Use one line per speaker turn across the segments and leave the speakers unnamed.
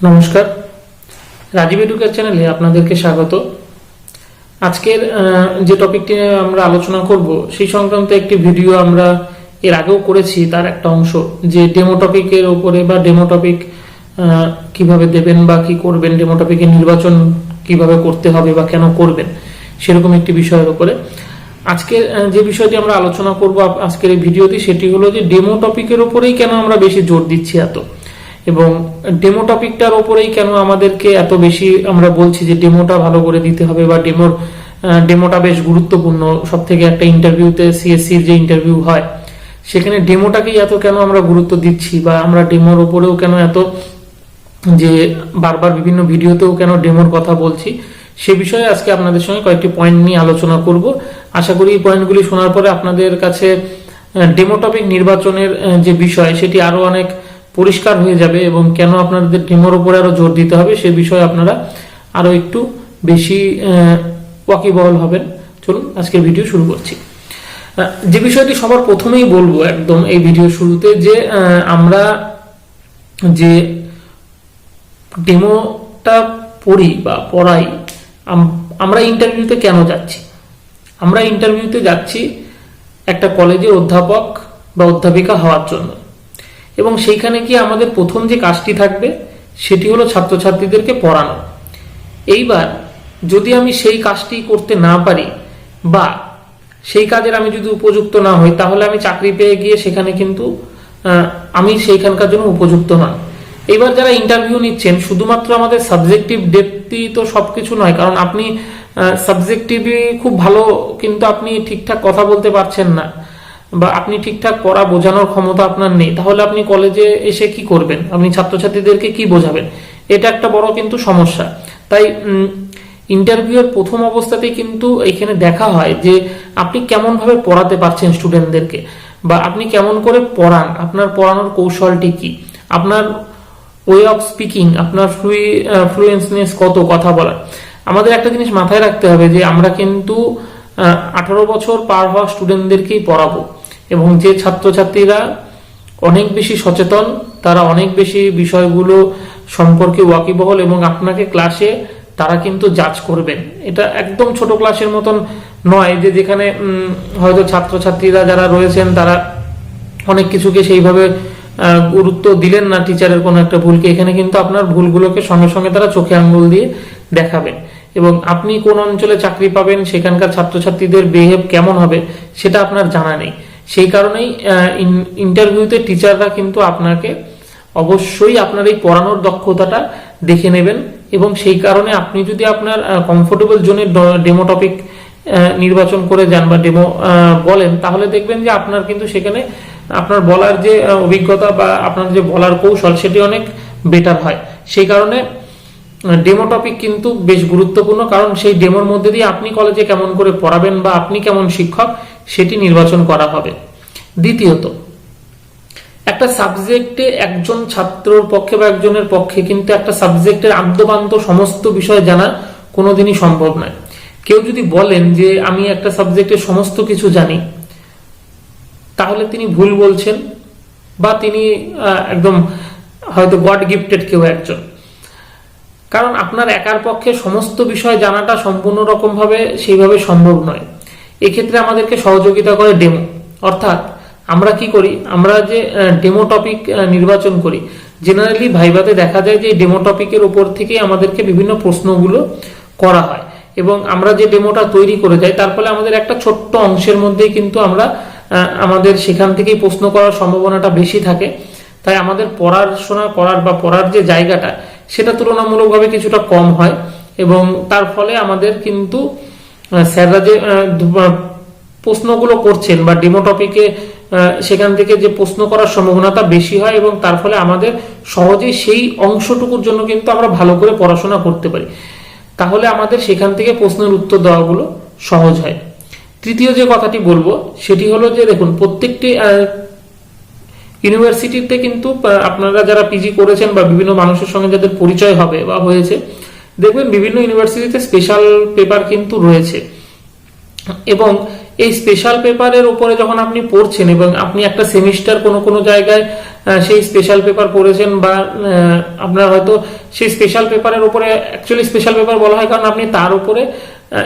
নমস্কার। রাজীব এডুকের চ্যানেলে আপনাদেরকে স্বাগত। আজকের যে টপিকটি আমরা আলোচনা করব সেই সংক্রান্ত একটি ভিডিও আমরা এর আগেও করেছি তার একটা অংশ যে ডেমো টপিকের ওপরে বা ডেমো টপিক কীভাবে দেবেন বা কি করবেন ডেমো টপিকের নির্বাচন কীভাবে করতে হবে বা কেন করবেন সেরকম একটি বিষয়ের ওপরে আজকে আহ, যে বিষয়টি আমরা আলোচনা করব আজকের এই ভিডিওতে সেটি হলো যে ডেমো টপিকের ওপরেই কেন আমরা বেশি জোর দিচ্ছি এত। এবং ডেমো টপিকটার ওপরেই কেন আমাদেরকে এত বেশি আমরা বলছি যে ডেমোটা ভালো করে দিতে হবে বা ডেমোর ডেমোটা বেশ গুরুত্বপূর্ণ। সব থেকে একটা ইন্টারভিউতে সিএসসির যে ইন্টারভিউ হয়, সেখানে ডেমোটাকেই এত কেন আমরা গুরুত্ব দিচ্ছি বা আমরা ডেমোর ওপরেও কেন এত যে বারবার বিভিন্ন ভিডিওতেও কেন ডেমোর কথা বলছি, সে বিষয়ে আজকে আপনাদের সঙ্গে কয়েকটি পয়েন্ট নিয়ে আলোচনা করব। আশা করি এই পয়েন্টগুলি শোনার পরে আপনাদের কাছে ডেমো টপিক নির্বাচনের যে বিষয়, সেটি আরও অনেক পরিষ্কার হয়ে যাবে এবং কেন আপনাদের ডেমোর উপরে আরও জোর দিতে হবে সে বিষয়ে আপনারা আরও একটু বেশি ওয়াকিবহল হবেন। চলুন, আজকের ভিডিও শুরু করছি। যে বিষয়টি সবার প্রথমেই বলব একদম এই ভিডিও শুরুতে যে আমরা যে ডেমোটা পড়ি বা পড়াই, আম- আমরা ইন্টারভিউতে কেন যাচ্ছি? আমরা ইন্টারভিউতে যাচ্ছি একটা কলেজের অধ্যাপক বা অধ্যাপিকা হওয়ার জন্য। এবং সেইখানে কি আমাদের প্রথম যে কাজটি থাকবে, সেটি হলো ছাত্রছাত্রীদেরকে পড়ানো। এইবার যদি আমি সেই কাজটি করতে না পারি বা সেই কাজের আমি যদি উপযুক্ত না হই, তাহলে আমি চাকরি পেয়ে গিয়ে সেখানে কিন্তু আমি সেইখানকার জন্য উপযুক্ত নয়। এবার যারা ইন্টারভিউ নিচ্ছেন, শুধুমাত্র আমাদের সাবজেক্টিভ ডেপথই তো সব কিছু নয়, কারণ আপনি সাবজেক্টিভই খুব ভালো, কিন্তু আপনি ঠিকঠাক কথা বলতে পারছেন না। বা আপনি ঠিকঠাক পড়া বোঝানোর ক্ষমতা আপনার নেই, তাহলে আপনি কলেজে এসে কি করবেন? আপনি ছাত্রছাত্রীদেরকে কি বোঝাবেন? এটা একটা বড় কিন্তু সমস্যা। তাই ইন্টারভিউয়ের প্রথম অবস্থাতেই কিন্তু এখানে দেখা হয় যে আপনি কেমন ভাবে পড়াতে পারছেন স্টুডেন্টদেরকে বা আপনি কেমন করে পড়ান, আপনার পড়ানোর কৌশলটি কি? আপনার ওয়ে অফ স্পিকিং আপনার ফ্লুই ফ্লুয়েন্সনেস কত কথা বলার? আমাদের একটা জিনিস মাথায় রাখতে হবে যে আমরা কিন্তু আঠারো বছর পার হওয়া স্টুডেন্টদেরকেই পড়াবো। এবং যে ছাত্রছাত্রীরা অনেক বেশি সচেতন, তারা অনেক বেশি বিষয়গুলো সম্পর্কে ওয়াকিবহল এবং আপনাকে ক্লাসে তারা কিন্তু জাজ করবেন। এটা একদম ছোট ক্লাসের মতন নয় যে যেখানে হয়তো ছাত্রছাত্রীরা যারা রয়েছেন, তারা অনেক কিছুকে সেইভাবে গুরুত্ব দিলেন না টিচারের কোনো একটা ভুলকে। এখানে কিন্তু আপনার ভুলগুলোকে সঙ্গে সঙ্গে তারা চোখে আঙ্গুল দিয়ে দেখাবেন এবং আপনি কোন অঞ্চলে চাকরি পাবেন, সেখানকার ছাত্রছাত্রীদের বিহেভ কেমন হবে, সেটা আপনার জানা নেই। সেই কারণেই ইন্টারভিউতে টিচাররা কিন্তু আপনাকে অবশ্যই আপনার এই পড়ানোর দক্ষতাটা দেখে নেবেন এবং সেই কারণে আপনি যদি আপনার কমফোর্টেবল জোনের ডেমো টপিক নির্বাচন করে যান বা ডেমো বলেন, তাহলে দেখবেন যে আপনার কিন্তু সেখানে আপনার বলার যে অভিজ্ঞতা বা আপনার যে বলার কৌশল সেটি অনেক বেটার হয়। সেই কারণে ডেমো টপিক কিন্তু বেশ গুরুত্বপূর্ণ, কারণ সেই ডেমোর মধ্যে দিয়ে আপনি কলেজে কেমন করে পড়াবেন বা আপনি কেমন শিক্ষক, সেটি নির্বাচন করা হবে। দ্বিতীয়ত, একটা সাবজেক্টে একজন ছাত্রর পক্ষে বা একজনের পক্ষে কিন্তু একটা সাবজেক্টের আদ্যপান্ত সমস্ত বিষয় জানা কোনোদিনই সম্ভব নয়। কেউ যদি বলেন যে, আমি একটা সাবজেক্টের সমস্ত কিছু জানি, তাহলে তিনি ভুল বলছেন বা তিনি একদম হয়তো গড গিফটেড কেউ একজন। কারণ আপনার একার পক্ষে সমস্ত বিষয় জানাটা সম্পূর্ণ রকম ভাবে সেইভাবে সম্ভব নয়। এক্ষেত্রে আমাদেরকে সহযোগিতা করে ডেমো অর্থাৎ আমরা কি করি? আমরা যে ডেমো টপিক নির্বাচন করি। জেনারেলি ভাইভাতে দেখা যায় যে ডেমো টপিকের উপর থেকে আমাদেরকে বিভিন্ন প্রশ্নগুলো করা হয়। এবং আমরা যে ডেমোটা তৈরি করে যাই, তার ফলে আমাদের একটা ছোট্ট অংশের মধ্যেই কিন্তু আমরা আমাদের সেখান থেকেই প্রশ্ন করার সম্ভাবনাটা বেশি থাকে। তাই আমাদের পড়াশোনা করার বা পড়ার যে জায়গাটা সেটা তুলনামূলকভাবে কিছুটা কম হয় এবং তার ফলে আমাদের কিন্তু স্যাররা যে প্রশ্নগুলো করছেন বা ডেমো টপিকে সেখান থেকে যে প্রশ্ন করার সম্ভাবনাটা বেশি হয় এবং তার ফলে আমাদের সহজেই সেই অংশটুকুর জন্য কিন্তু আমরা ভালো করে পড়াশোনা করতে পারি। তাহলে আমাদের সেখান থেকে প্রশ্নের উত্তর দেওয়াগুলো সহজ হয়। তৃতীয় যে কথাটি বলব, সেটি হলো যে দেখুন, প্রত্যেকটি ইউনিভার্সিটিতে কিন্তু আপনারা যারা পিজি করেছেন বা বিভিন্ন মানুষের সঙ্গে যাদের পরিচয় হবে বা হয়েছে, দেখবেন বিভিন্ন ইউনিভার্সিটিতে স্পেশাল পেপার কিন্তু রয়েছে। এবং এই স্পেশাল পেপারের উপরে যখন আপনি পড়ছেন এবং আপনি একটা সেমিস্টার কোনো কোনো জায়গায় সেই স্পেশাল পেপার পড়েছেন বা আপনার হয়তো সেই স্পেশাল পেপারের উপরে অ্যাকচুয়ালি স্পেশাল পেপার বলা হয় কারণ আপনি তার উপরে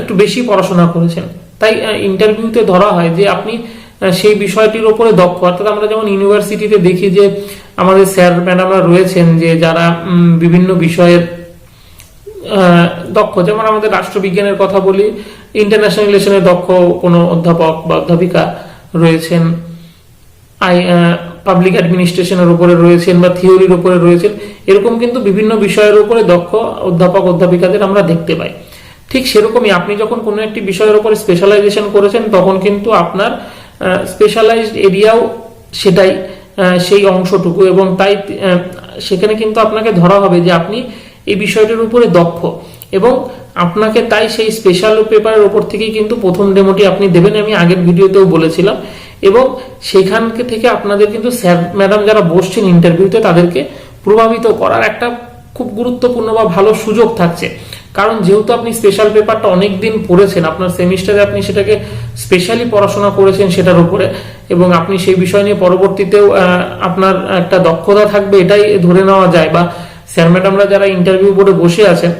একটু বেশি পড়াশোনা করেছেন। তাই ইন্টারভিউতে ধরা হয় যে আপনি সেই বিষয়টির উপরে দক্ষ। অর্থাৎ আমরা যেমন ইউনিভার্সিটিতে দেখি যে আমাদের স্যার, ম্যাডামরা রয়েছেন যে যারা বিভিন্ন বিষয়ের দক্ষ। যেমন আমাদের রাষ্ট্রবিজ্ঞানের কথা বলি ইন্টারন্যাশনাল রিলেশনে দক্ষ কোনো অধ্যাপক বা অধ্যাপিকা রয়েছেন। আই পাবলিক অ্যাডমিনিস্ট্রেশনের উপরে রয়েছেন বা থিওরির উপরে রয়েছেন। এরকম কিন্তু বিভিন্ন বিষয়ের উপরে দক্ষ অধ্যাপক, অধ্যাপিকাদের আমরা দেখতে পাই। ঠিক সেরকমই আপনি যখন কোনো একটি বিষয়ের উপরে স্পেশালাইজেশন করেছেন, তখন কিন্তু আপনার স্পেশালাইজড এরিয়াও সেটাই সেই অংশটুকু এবং তাই সেখানে কিন্তু আপনাকে ধরা হবে যে আপনি এই বিষয়টির উপরে দক্ষ এবং আপনাকে তাই সেই স্পেশাল পেপারের উপর থেকেই কিন্তু প্রথম ডেমোটি আপনি দেবেন, আমি আগের ভিডিওতেও বলেছিলাম এবং সেখান থেকে আপনাদের কিন্তু স্যার ম্যাডাম যারা বসছেন ইন্টারভিউতে তাদেরকে প্রভাবিত করার একটা খুব গুরুত্বপূর্ণ বা ভালো সুযোগ থাকছে। কারণ যেহেতু আপনি স্পেশাল পেপারটা অনেক দিন পড়েছেন, আপনার সেমিস্টারে আপনি সেটাকে স্পেশালি পড়াশোনা করেছেন সেটার উপরে, এবং আপনি সেই বিষয় নিয়ে পরবর্তীতেও আপনার একটা দক্ষতা থাকবে এটাই ধরে নেওয়া যায়, বা স্যার ম্যাডামরা যারা ইন্টারভিউ বোর্ডে বসে আছেন,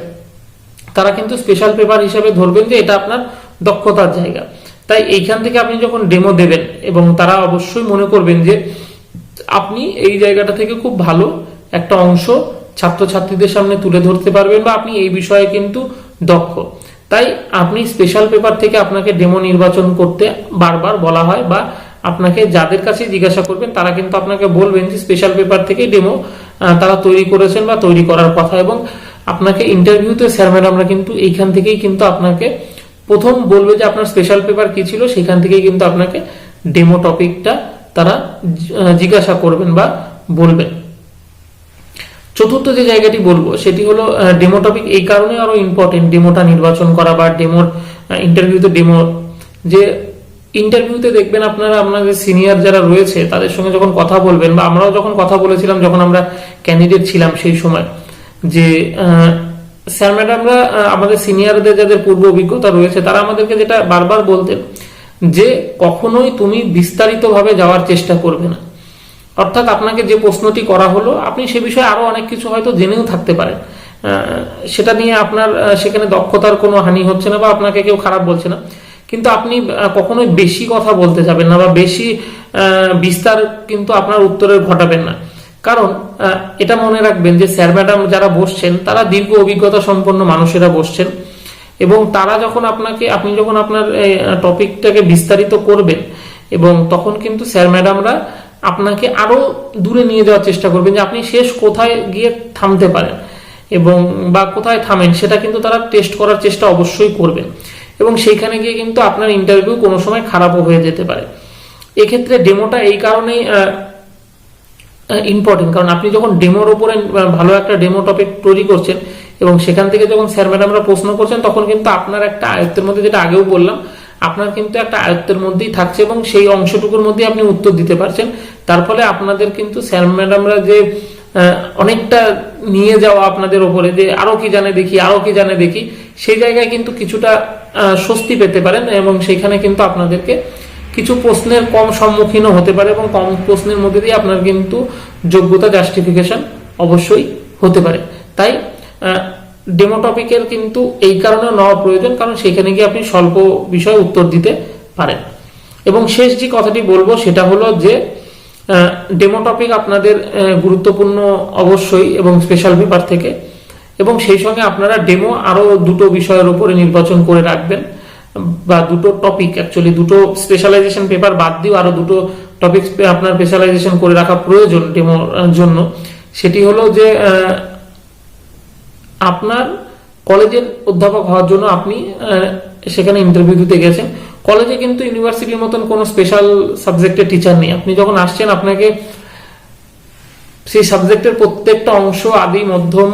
তারা কিন্তু স্পেশাল পেপার হিসাবে ধরবেন যে এটা আপনার দক্ষতার জায়গা। তাই এইখান থেকে আপনি যখন ডেমো দেবেন, এবং তারা অবশ্যই মনে করবেন যে আপনি এই জায়গাটা থেকে খুব ভালো একটা অংশ ছাত্রছাত্রীদের সামনে তুলে ধরতে পারবেন বা আপনি এই বিষয়ে কিন্তু দক্ষ। তাই আপনি স্পেশাল পেপার থেকে আপনাকে ডেমো নির্বাচন করতে বারবার বলা হয় বা আপনাকে যাদের কাছে জিজ্ঞাসা করবেন, তারা কিন্তু আপনাকে বলবেন যে স্পেশাল পেপার থেকে ডেমো তারা তৈরি করেছেন বা তৈরি করার কথা এবং আপনাকে ইন্টারভিউতে স্যার ম্যাডামরা কিন্তু এইখান থেকেই কিন্তু আপনাকে প্রথম বলবে যে আপনার স্পেশাল পেপার কি ছিল, সেখান থেকেই কিন্তু আপনাকে ডেমো টপিকটা তারা জিজ্ঞাসা করবেন বা বলবেন। চতুর্থ যে জায়গাটি বলব, সেটি হলো ডেমো টপিক এই কারণে আরও ইম্পর্টেন্ট ডেমোটা নির্বাচন করা বা ডেমোর ইন্টারভিউতে ডেমো যে ইন্টারভিউতে দেখবেন আপনারা আপনাদের সিনিয়র যারা রয়েছে, তাদের সঙ্গে যখন কথা বলবেন বা আমরাও যখন কথা বলেছিলাম, যখন আমরা ক্যান্ডিডেট ছিলাম সেই সময়, যে স্যার ম্যাডামরা আমাদের সিনিয়রদের যাদের পূর্ব অভিজ্ঞতা রয়েছে, তারা আমাদেরকে যেটা বারবার বলতেন যে, কখনোই তুমি বিস্তারিতভাবে যাওয়ার চেষ্টা করবে না। অর্থাৎ আপনাকে যে প্রশ্নটি করা হলো, আপনি সে বিষয়ে আরও অনেক কিছু হয়তো জেনেও থাকতে পারেন। সেটা নিয়ে আপনার সেখানে দক্ষতার কোনো হানি হচ্ছে না বা আপনাকে কেউ খারাপ বলছে না। কিন্তু আপনি কখনোই বেশি কথা বলতে যাবেন না বা বেশি বিস্তার কিন্তু আপনার উত্তরের ঘটাবেন না। কারণ এটা মনে রাখবেন যে স্যার, ম্যাডাম যারা বসছেন, তারা দীর্ঘ অভিজ্ঞতা সম্পন্ন মানুষেরা বসছেন। এবং তারা যখন আপনাকে, আপনি যখন আপনার টপিকটাকে বিস্তারিত করবেন, এবং তখন কিন্তু স্যার, ম্যাডামরা আপনাকে আরও দূরে নিয়ে যাওয়ার চেষ্টা করবেন যে আপনি শেষ কোথায় গিয়ে থামতে পারেন এবং বা কোথায় থামেন, সেটা কিন্তু তারা টেস্ট করার চেষ্টা অবশ্যই করবেন এবং সেইখানে গিয়ে কিন্তু আপনার ইন্টারভিউ কোনো সময় খারাপও হয়ে যেতে পারে। এক্ষেত্রে ডেমোটা এই কারণেই ইম্পর্টেন্ট কারণ আপনি যখন ডেমোর ওপরে ভালো একটা ডেমো টপিক তৈরি করছেন এবং সেখান থেকে যখন স্যার ম্যাডামরা প্রশ্ন করছেন, তখন কিন্তু আপনার একটা আয়ত্তের মধ্যে, যেটা আগেও বললাম আপনার কিন্তু একটা আয়ত্তের মধ্যেই থাকছে এবং সেই অংশটুকুর মধ্যে আপনি উত্তর দিতে পারছেন। তার ফলে আপনাদের কিন্তু স্যার ম্যাডামরা যে অনেকটা নিয়ে যাওয়া আপনাদের ওপরে, যে আরও কি জানে দেখি, আরও কি জানে দেখি, সেই জায়গায় কিন্তু কিছুটা স্বস্তি পেতে পারেন এবং সেখানে কিন্তু আপনাদেরকে কিছু প্রশ্নের কম সম্মুখীনও হতে পারে এবং কম প্রশ্নের মধ্যে দিয়ে আপনার কিন্তু যোগ্যতা জাস্টিফিকেশন অবশ্যই হতে পারে। তাই ডেমো টপিকের কিন্তু এই কারণে নেওয়া প্রয়োজন, কারণ সেখানে গিয়ে আপনি স্বল্প বিষয়ে উত্তর দিতে পারেন। এবং শেষ যে কথাটি বলব, সেটা হলো যে ডেমো টপিক আপনাদের গুরুত্বপূর্ণ অবশ্যই এবং স্পেশাল পেপার থেকে। এবং সেই সঙ্গে আপনারা ডেমো আরও দুটো বিষয়ের উপরে নির্বাচন করে রাখবেন, বা দুটো টপিক অ্যাকচুয়ালি দুটো স্পেশালাইজেশন পেপার বাদ দিয়েও আরও দুটো টপিক আপনার স্পেশালাইজেশন করে রাখা প্রয়োজন ডেমোর জন্য। সেটি হলো যে আপনার কলেজের অধ্যাপক হওয়ার জন্য আপনি সেখানে ইন্টারভিউ দিতে গেছেন। কলেজে কিন্তু ইউনিভার্সিটির মতন কোনো স্পেশাল সাবজেক্টের টিচার নেই। আপনি যখন আসছেন, আপনাকে সেই সাবজেক্টের প্রত্যেকটা অংশ, আদি, মধ্যম,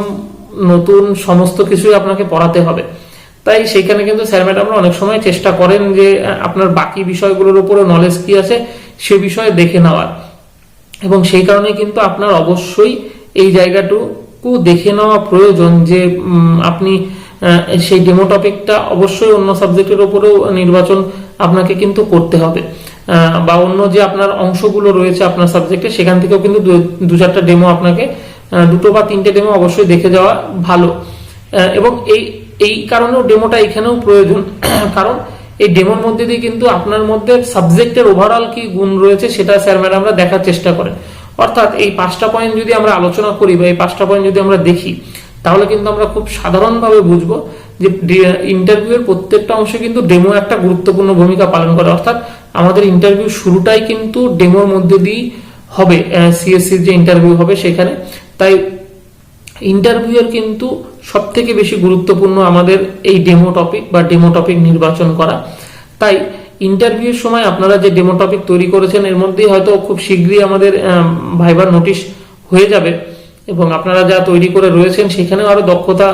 নতুন, সমস্ত কিছুই আপনাকে পড়াতে হবে। তাই সেইখানে কিন্তু স্যার ম্যাডামরা অনেক সময় চেষ্টা করেন যে আপনার বাকি বিষয়গুলোর উপরে নলেজ কি আছে, সে বিষয়ে দেখে নেওয়ার। এবং সেই কারণে কিন্তু আপনার অবশ্যই এই জায়গাটুকু দেখে নেওয়া প্রয়োজন যে আপনি সেই ডেমো টপিকটা অবশ্যই অন্য সাবজেক্টের উপরেও নির্বাচন আপনাকে কিন্তু করতে হবে। বা অন্য যে আপনার অংশগুলো রয়েছে আপনার সাবজেক্টে সেখান থেকেও কিন্তু দু- চারটা ডেমো আপনাকে দুটো বা তিনটে ডেমো অবশ্যই দেখে যাওয়া ভালো। এবং এই এই কারণেও ডেমোটা এখানেও প্রয়োজন। কারণ এই ডেমোর মধ্যে দিয়ে কিন্তু আপনার মধ্যে সাবজেক্টের ওভারঅল কি গুণ রয়েছে, সেটা স্যার ম্যাডামরা দেখার চেষ্টা করেন। অর্থাৎ এই পাঁচটা পয়েন্ট যদি আমরা আলোচনা করি বা এই পাঁচটা পয়েন্ট যদি আমরা দেখি, তাহলে কিন্তু আমরা খুব সাধারণভাবে বুঝব যে ইন্টারভিউ এর প্রত্যেকটা অংশে কিন্তু ডেমো একটা গুরুত্বপূর্ণ ভূমিকা পালন করে। অর্থাৎ আমাদের ইন্টারভিউ শুরুটাই কিন্তু ডেমোর মধ্যে দিয়েই হবে সিএসসির যে ইন্টারভিউ হবে সেখানে। তাই ইন্টারভিউয়ের কিন্তু সব থেকে বেশি গুরুত্বপূর্ণ আমাদের এই ডেমো টপিক বা ডেমো টপিক নির্বাচন করা। তাই ইন্টারভিউর সময় আপনারা যে ডেমো টপিক তৈরি করেছেন, এর মধ্যেই হয়তো খুব শীঘ্রই আমাদের ভাইবার নোটিশ হয়ে যাবে। এবং আপনারা যা তৈরি করে রয়েছেন, সেখানেও আরও দক্ষতা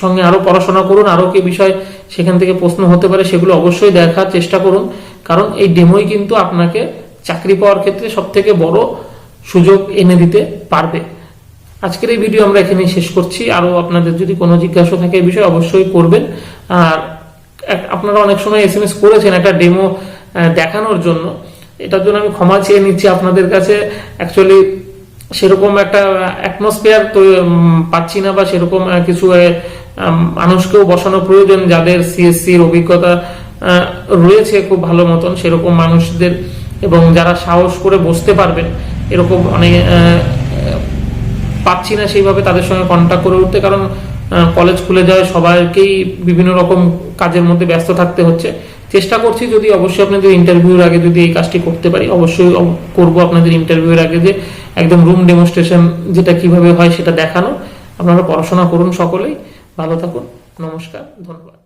সঙ্গে আরও পড়াশোনা করুন, আরও কি বিষয় সেখান থেকে প্রশ্ন হতে পারে, সেগুলো অবশ্যই দেখার চেষ্টা করুন। কারণ এই ডেমোই কিন্তু আপনাকে চাকরি পাওয়ার ক্ষেত্রে সব থেকে বড় সুযোগ এনে দিতে পারবে। আজকের এই ভিডিও আমরা এখানেই শেষ করছি। আরও আপনাদের যদি কোনো জিজ্ঞাসা থাকে এই বিষয়ে অবশ্যই করবেন। আর আপনারা অনেক সময় এস এম এস করেছেন একটা ডেমো দেখানোর জন্য। এটার জন্য আমি ক্ষমা চেয়ে নিচ্ছি আপনাদের কাছে। অ্যাকচুয়ালি সেরকম একটা অ্যাটমসফিয়ার তো পাচ্ছি না বা সেরকম কিছু মানুষকেও বসানো প্রয়োজন যাদের সিএসসির অভিজ্ঞতা রয়েছে খুব ভালো মতন, সেরকম মানুষদের এবং যারা সাহস করে বসতে পারবেন, এরকম অনেক পাচ্ছি না সেইভাবে তাদের সঙ্গে কন্ট্যাক্ট করে উঠতে। কারণ কলেজ খুলে যায়, সবাইকেই বিভিন্ন রকম কাজের মধ্যে ব্যস্ত থাকতে হচ্ছে। চেষ্টা করছি যদি অবশ্যই আপনাদের ইন্টারভিউর আগে যদি এই কাজটি করতে পারি, অবশ্যই অব- করব আপনাদের ইন্টারভিউর আগে যে একদম রুম ডেমনস্ট্রেশন যেটা কীভাবে হয় সেটা দেখানো। আপনারা পড়াশোনা করুন সকলেই। ভালো থাকুন, নমস্কার, ধন্যবাদ।